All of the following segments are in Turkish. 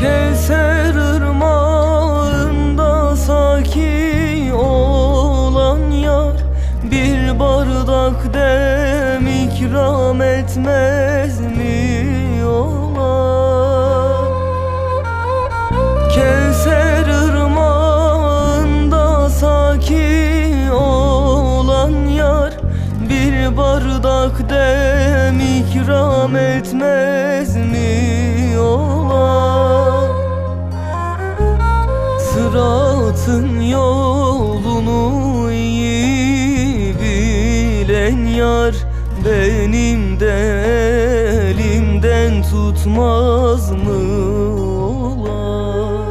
Kevser ırmağında olan yar Bir bardak dem etmez mi ola? Kevser ırmağında saki olan yar Bir bardak dem ikram etmez mi Sıratın yolunu iyi bilen yar Benim de elimden tutmaz mı ola?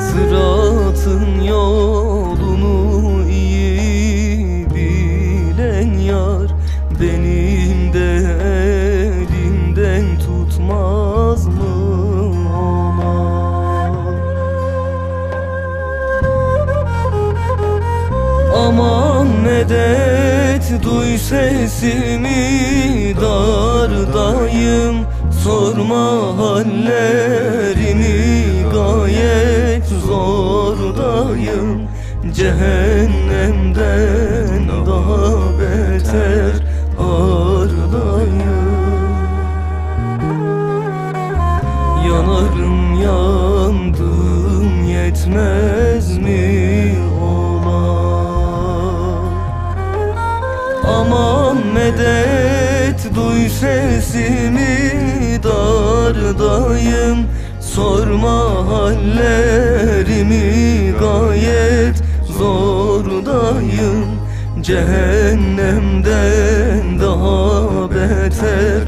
Sıratın yolunu iyi bilen yar Benim de elimden tutmaz mı medet duy sesimi dardayım. Sorma hallerimi gayet zordayım. Cehennemden Sorma hallerimi gayet zordayım Cehennemden daha beter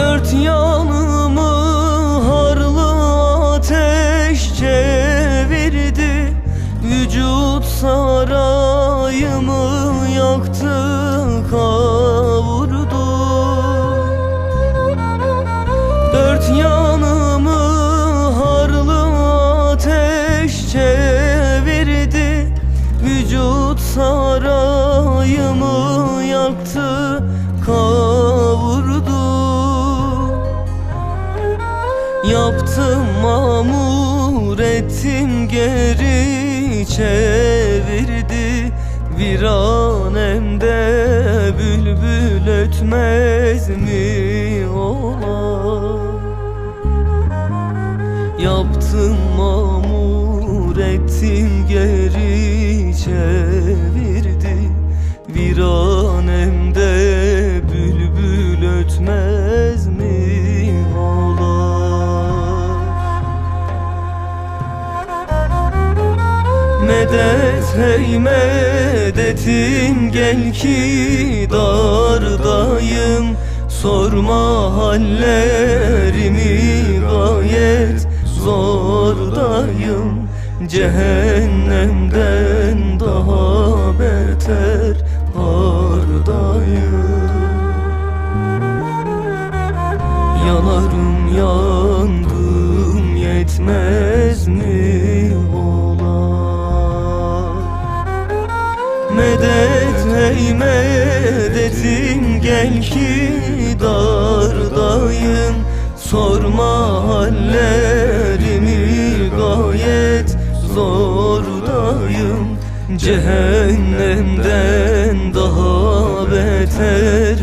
Dört yanımı harlı ateş çevirdi. Vücut sarayımı yaktı Yaptım mamur ettim geri çevirdi. Viranemde bülbül ötmez mi ola Yaptım mamur ettim geri çevirdi Medet hey medetim gel ki dardayım. Sorma hallerimi gayet zordayım. Cehennemden daha beter hardayım Yanarım yandım yetmez mi Medet hey medetim gel ki dardayım Sorma hallerimi gayet zordayım. Cehennemden daha beter